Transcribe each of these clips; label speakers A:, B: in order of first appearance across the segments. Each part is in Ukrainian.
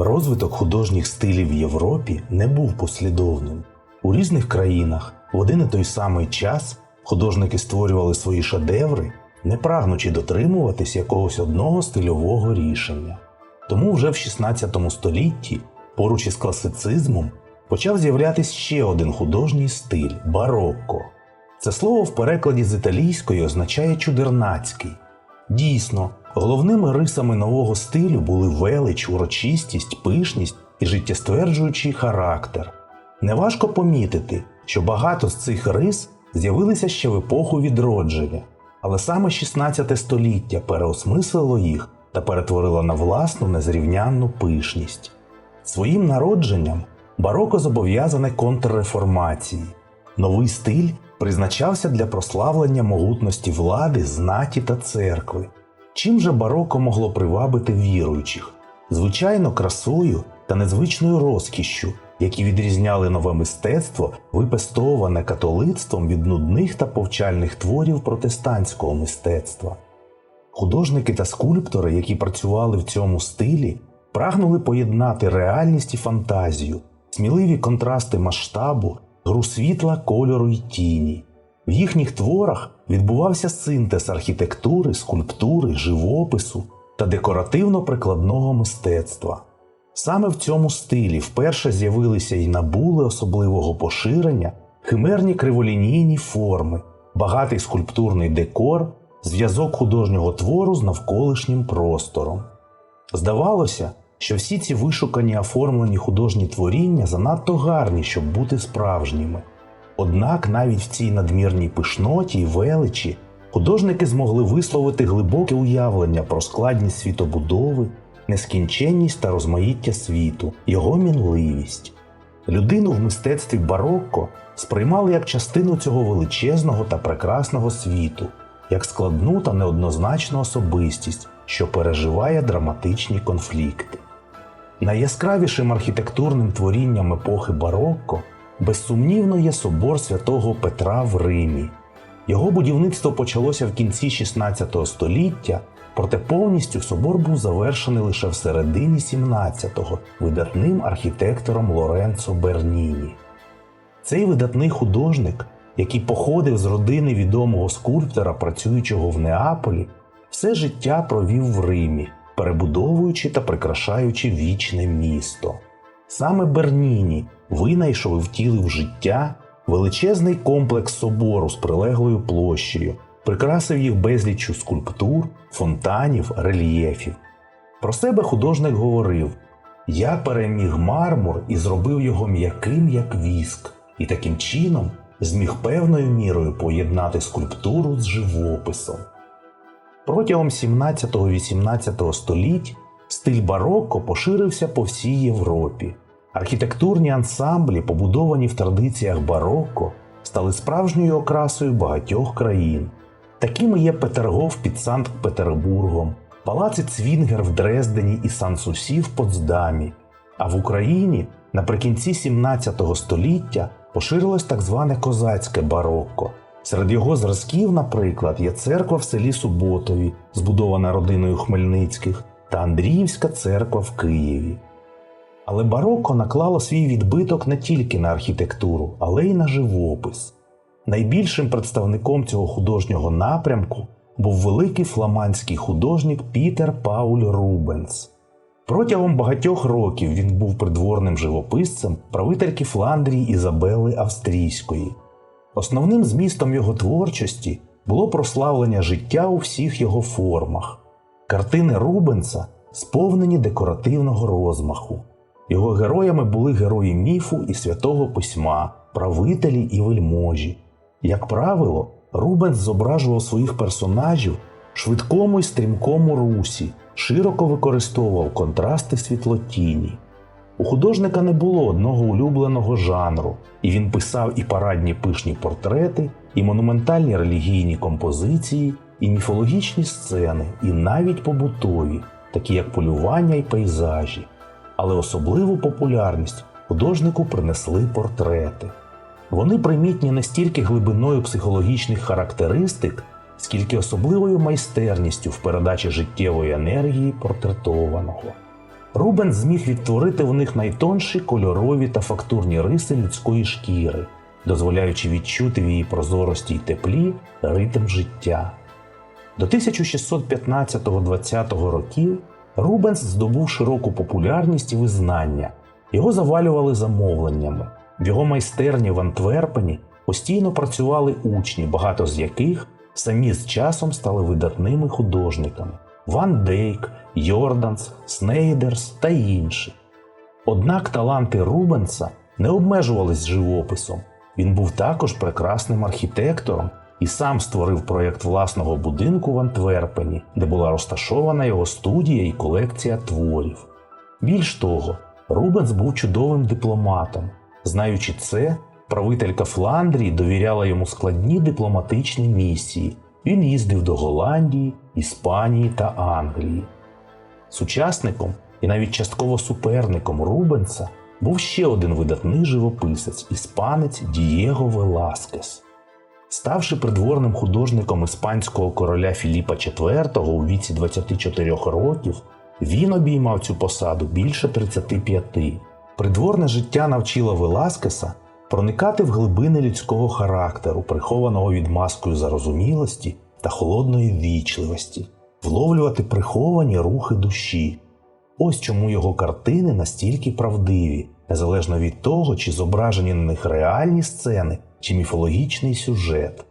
A: Розвиток художніх стилів в Європі не був послідовним. У різних країнах в один і той самий час художники створювали свої шедеври, не прагнучи дотримуватись якогось одного стильового рішення. Тому вже в 16 столітті, поруч із класицизмом, почав з'являтися ще один художній стиль барокко. Це слово в перекладі з італійської означає чудернацький. Дійсно, головними рисами нового стилю були велич, урочистість, пишність і життєстверджуючий характер. Неважко помітити, що багато з цих рис з'явилися ще в епоху відродження, але саме 16 століття переосмислило їх та перетворило на власну незрівнянну пишність. Своїм народженням бароко зобов'язане контрреформації. Новий стиль призначався для прославлення могутності влади, знаті та церкви. Чим же бароко могло привабити віруючих? Звичайно, красою та незвичною розкішшю, які відрізняли нове мистецтво, випестоване католицтвом від нудних та повчальних творів протестантського мистецтва. Художники та скульптори, які працювали в цьому стилі, прагнули поєднати реальність і фантазію, сміливі контрасти масштабу, гру світла, кольору й тіні. В їхніх творах відбувався синтез архітектури, скульптури, живопису та декоративно-прикладного мистецтва. Саме в цьому стилі вперше з'явилися і набули особливого поширення химерні криволінійні форми, багатий скульптурний декор, зв'язок художнього твору з навколишнім простором. Здавалося, що всі ці вишукані оформлені художні творіння занадто гарні, щоб бути справжніми. Однак навіть в цій надмірній пишноті й величі художники змогли висловити глибоке уявлення про складність світобудови, нескінченність та розмаїття світу, його мінливість. Людину в мистецтві барокко сприймали як частину цього величезного та прекрасного світу, як складну та неоднозначну особистість, що переживає драматичні конфлікти. Найяскравішим архітектурним творінням епохи барокко безсумнівно є собор святого Петра в Римі. Його будівництво почалося в кінці 16 століття, проте повністю собор був завершений лише в середині 17-го видатним архітектором Лоренцо Берніні. Цей видатний художник, який походив з родини відомого скульптора, працюючого в Неаполі, все життя провів в Римі, перебудовуючи та прикрашаючи вічне місто. Саме Берніні винайшов і втілив життя величезний комплекс собору з прилеглою площею, прикрасив їх безліччю скульптур, фонтанів, рельєфів. Про себе художник говорив: Я переміг мармур і зробив його м'яким, як віск, і таким чином зміг певною мірою поєднати скульптуру з живописом. Протягом 17-18 століть стиль барокко поширився по всій Європі. Архітектурні ансамблі, побудовані в традиціях барокко, стали справжньою окрасою багатьох країн. Такими є Петергоф під Санкт-Петербургом, палаци Цвінгер в Дрездені і Сан-Сусі в Потсдамі. А в Україні наприкінці 17 століття поширилось так зване козацьке барокко. Серед його зразків, наприклад, є церква в селі Суботові, збудована родиною Хмельницьких, та Андріївська церква в Києві. Але барокко наклало свій відбиток не тільки на архітектуру, але й на живопис. Найбільшим представником цього художнього напрямку був великий фламандський художник Пітер Пауль Рубенс. Протягом багатьох років він був придворним живописцем правительки Фландрії Ізабели Австрійської. Основним змістом його творчості було прославлення життя у всіх його формах. Картини Рубенса сповнені декоративного розмаху. Його героями були герої міфу і святого письма, правителі і вельможі. Як правило, Рубенс зображував своїх персонажів швидкому й стрімкому русі, широко використовував контрасти світлотіні. У художника не було одного улюбленого жанру, і він писав і парадні пишні портрети, і монументальні релігійні композиції, і міфологічні сцени, і навіть побутові, такі як полювання і пейзажі. Але особливу популярність художнику принесли портрети. Вони примітні не стільки глибиною психологічних характеристик, скільки особливою майстерністю в передачі життєвої енергії портретованого. Рубенс зміг відтворити в них найтонші кольорові та фактурні риси людської шкіри, дозволяючи відчути в її прозорості й теплі ритм життя. До 1615-20 років Рубенс здобув широку популярність і визнання. Його завалювали замовленнями. В його майстерні в Антверпені постійно працювали учні, багато з яких самі з часом стали видатними художниками: Ван Дейк, Йорданс, Снейдерс та інші. Однак таланти Рубенса не обмежувались живописом. Він був також прекрасним архітектором і сам створив проєкт власного будинку в Антверпені, де була розташована його студія і колекція творів. Більш того, Рубенс був чудовим дипломатом. Знаючи це, правителька Фландрії довіряла йому складні дипломатичні місії. Він їздив до Голландії, Іспанії та Англії. Сучасником і навіть частково суперником Рубенса був ще один видатний живописець, іспанець Дієго Веласкес. Ставши придворним художником іспанського короля Філіпа IV у віці 24 років, він обіймав цю посаду більше 35. Придворне життя навчило Веласкеса проникати в глибини людського характеру, прихованого від маскою зарозумілості та холодної ввічливості, вловлювати приховані рухи душі. Ось чому його картини настільки правдиві, незалежно від того, чи зображені на них реальні сцени чи міфологічний сюжет.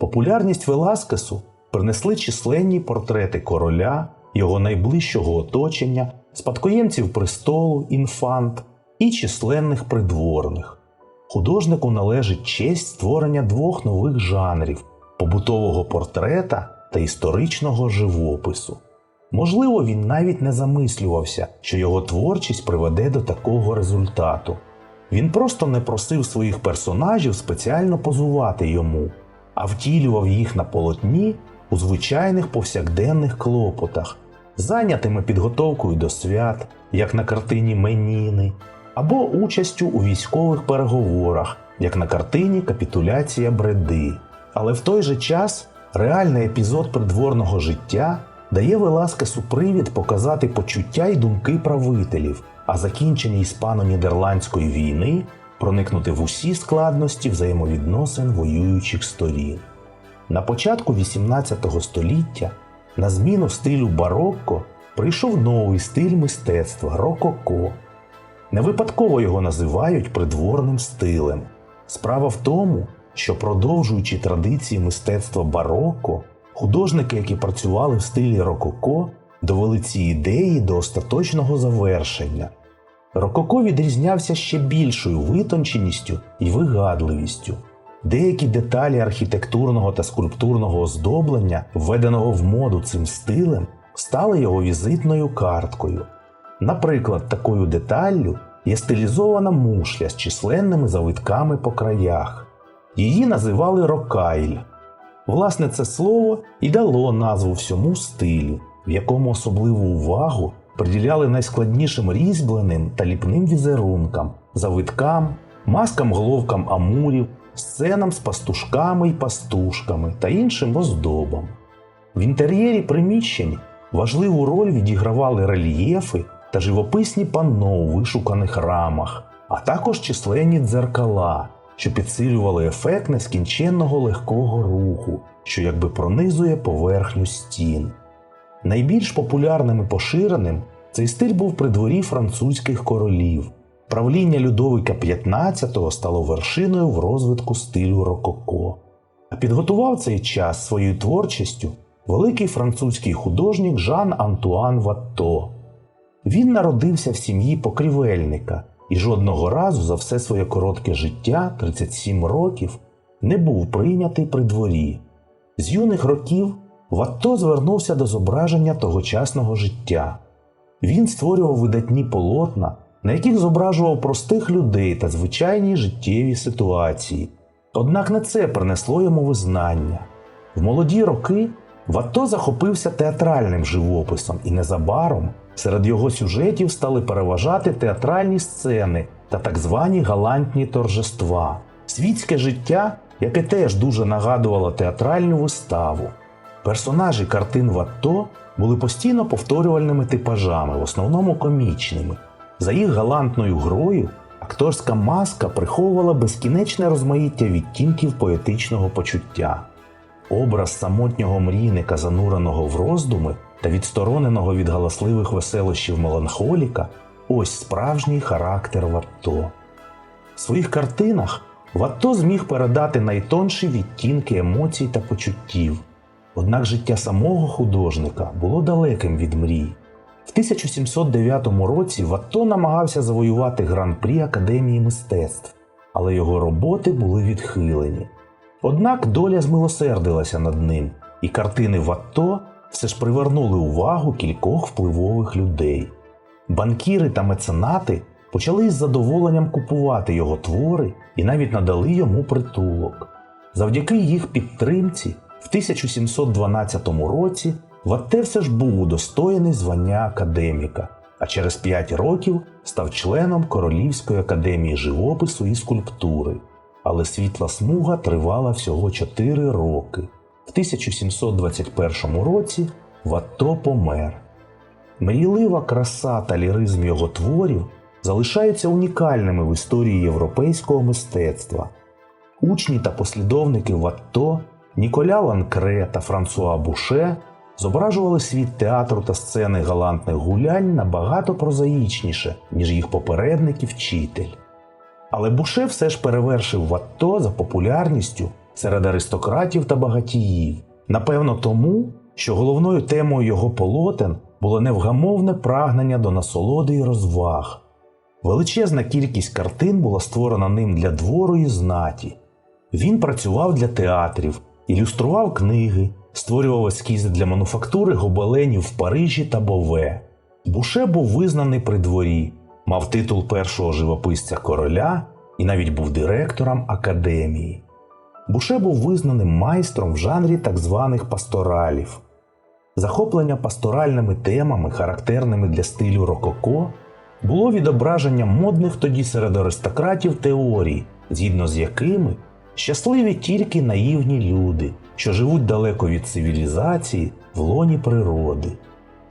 A: Популярність Веласкесу принесли численні портрети короля, його найближчого оточення, спадкоємців престолу, інфант і численних придворних. Художнику належить честь створення двох нових жанрів побутового портрета та історичного живопису. Можливо, він навіть не замислювався, що його творчість приведе до такого результату. Він просто не просив своїх персонажів спеціально позувати йому, а втілював їх на полотні у звичайних повсякденних клопотах, зайнятими підготовкою до свят, як на картині Меніни, або участю у військових переговорах, як на картині Капітуляція Бреди. Але в той же час реальний епізод придворного життя дає Веласкесу привід показати почуття й думки правителів, а закінчення іспано-нідерландської війни проникнути в усі складності взаємовідносин воюючих сторін. На початку XVIII століття на зміну стилю барокко прийшов новий стиль мистецтва рококо. Не випадково його називають придворним стилем. Справа в тому, що продовжуючи традиції мистецтва бароко, художники, які працювали в стилі рококо, довели ці ідеї до остаточного завершення. Рококо відрізнявся ще більшою витонченістю і вигадливістю. Деякі деталі архітектурного та скульптурного оздоблення, введеного в моду цим стилем, стали його візитною карткою. Наприклад, такою деталлю є стилізована мушля з численними завитками по краях. Її називали рокайль. Власне, це слово і дало назву всьому стилю, в якому особливу увагу приділяли найскладнішим різьбленим та ліпним візерункам, завиткам, маскам головкам амурів, сценам з пастушками й пастушками та іншим оздобам. В інтер'єрі приміщень важливу роль відігравали рельєфи та живописні панно у вишуканих рамах, а також численні дзеркала, що підсилювали ефект нескінченного легкого руху, що якби пронизує поверхню стін. Найбільш популярним і поширеним цей стиль був при дворі французьких королів. Правління Людовика XV стало вершиною в розвитку стилю рококо. А підготував цей час своєю творчістю великий французький художник Жан Антуан Ватто. Він народився в сім'ї покрівельника і жодного разу за все своє коротке життя 37 років не був прийнятий при дворі. З юних років Ватто звернувся до зображення тогочасного життя. Він створював видатні полотна, на яких зображував простих людей та звичайні життєві ситуації. Однак не це принесло йому визнання. В молоді роки Ватто захопився театральним живописом і незабаром серед його сюжетів стали переважати театральні сцени та так звані галантні торжества, світське життя, яке теж дуже нагадувало театральну виставу. Персонажі картин Ватто були постійно повторювальними типажами, в основному комічними. За їх галантною грою акторська маска приховувала безкінечне розмаїття відтінків поетичного почуття. Образ самотнього мрійника, зануреного в роздуми та відстороненого від галасливих веселощів меланхоліка ось справжній характер Ватто. В своїх картинах Ватто зміг передати найтонші відтінки емоцій та почуттів. Однак життя самого художника було далеким від мрій. В 1709 році Ватто намагався завоювати гран-прі Академії мистецтв, але його роботи були відхилені. Однак доля змилосердилася над ним, і картини Ватто все ж привернули увагу кількох впливових людей. Банкіри та меценати почали із задоволенням купувати його твори і навіть надали йому притулок. Завдяки їх підтримці, в 1712 році Ватте все ж був удостоєний звання академіка, а через 5 років став членом Королівської академії живопису і скульптури. Але світла смуга тривала всього 4 роки. В 1721 році Ватто помер. Мрійлива краса та ліризм його творів залишаються унікальними в історії європейського мистецтва. Учні та послідовники Ватто, Ніколя Ланкре та Франсуа Буше зображували світ театру та сцени галантних гулянь набагато прозаїчніше, ніж їх попередник і вчитель. Але Буше все ж перевершив Ватто за популярністю серед аристократів та багатіїв. Напевно, тому, що головною темою його полотен було невгамовне прагнення до насолоди і розваг. Величезна кількість картин була створена ним для двору і знаті. Він працював для театрів, ілюстрував книги, створював ескізи для мануфактури гобеленів в Парижі та Бове. Буше був визнаний при дворі, мав титул першого живописця короля і навіть був директором академії. Буше був визнаним майстром в жанрі так званих пасторалів. Захоплення пасторальними темами, характерними для стилю рококо, було відображенням модних тоді серед аристократів теорій, згідно з якими щасливі тільки наївні люди, що живуть далеко від цивілізації в лоні природи.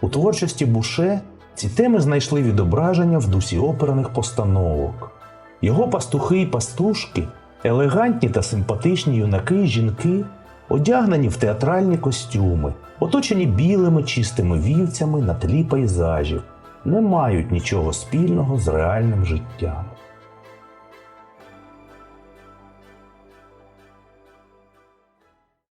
A: У творчості Буше ці теми знайшли відображення в дусі оперних постановок. Його пастухи і пастушки, елегантні та симпатичні юнаки і жінки, одягнені в театральні костюми, оточені білими чистими вівцями на тлі пейзажів, не мають нічого спільного з реальним життям.